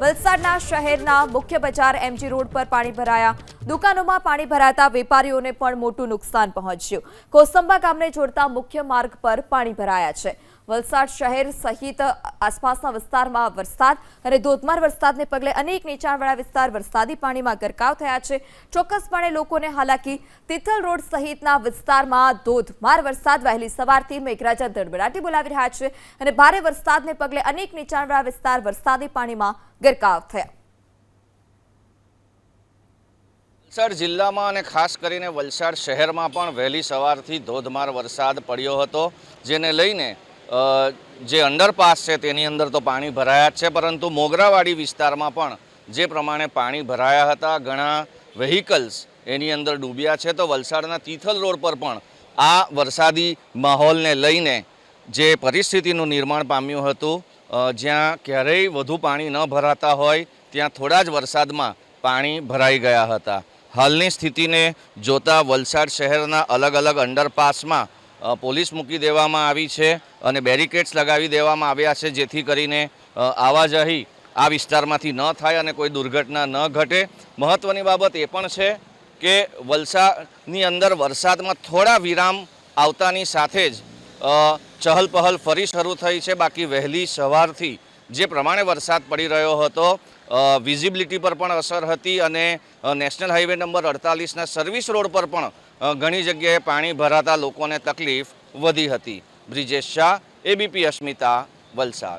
વલસાડના શહેરના મુખ્ય બજાર એમજી રોડ પર પાણી ભરાયા. દુકાનોમાં પાણી ભરાતા વેપારીઓને પણ મોટું નુકસાન પહોંચ્યું. કોસંબા ગામને જોડતા મુખ્ય માર્ગ પર પાણી ભરાયા છે. વલસાડ શહેર સહિત આસપાસના વિસ્તારમાં વરસાદ અને ધોધમાર વરસાદને પગલે અનેક નીચાણવાળા વિસ્તાર વરસાદી પાણીમાં ગરકાવ થયા છે. ચોક્કસપણે લોકોને હાલાકી તિથલ રોડ સહિતના વિસ્તારમાં ધોધમાર વરસાદ વહેલી સવારથી મેઘરાજા દડબડાટી બોલાવી રહ્યા છે અને ભારે વરસાદને પગલે અનેક નીચાણવાળા વિસ્તાર વરસાદી પાણીમાં ગરકાવ થયા. વલસાડ જિલ્લામાં અને ખાસ કરીને વલસાડ શહેરમાં પણ વહેલી સવારથી ધોધમાર વરસાદ પડ્યો હતો, જેને લઈને જે અંડરપાસ છે તેની અંદર તો પાણી ભરાયા જ છે, પરંતુ મોગરાવાડી વિસ્તારમાં પણ જે પ્રમાણે પાણી ભરાયા હતા, ઘણા વ્હીકલ્સ એની અંદર ડૂબ્યા છે, તો વલસાડના તિથલ રોડ પર પણ આ વરસાદી માહોલને લઈને જે પરિસ્થિતિનું નિર્માણ પામ્યું હતું જ્યાં ક્યારેય વધુ પાણી ન ભરાતા હોય, ત્યાં થોડા જ વરસાદમાં પાણી ભરાઈ ગયા હતા. હાલની સ્થિતિને જોતા વલસાડ શહેરના અલગ અલગ અંડરપાસમાં પોલીસ મૂકી દેવામાં આવી છે અને બેરિકેડ્સ લગાવી દેવામાં આવ્યા છે, જેથી કરીને આવાજાહી આ વિસ્તારમાંથી ન થાય અને કોઈ દુર્ઘટના ન ઘટે. મહત્ત્વની બાબત એ પણ છે કે વલસાડની અંદર વરસાદમાં થોડા વિરામ આવતાની સાથે જ ચહલપહલ ફરી શરૂ થઈ છે. બાકી વહેલી સવારથી જે પ્રમાણે વરસાદ પડી રહ્યો હતો વિઝિબિલિટી પર પણ અસર હતી અને નેશનલ હાઈવે નંબર અડતાલીસના સર્વિસ રોડ પર પણ ઘણી જગ્યાએ પાણી ભરાતા લોકોને તકલીફ વધી હતી. બ્રિજેશ શાહ એબીપી અસ્મિતા, વલસાડ.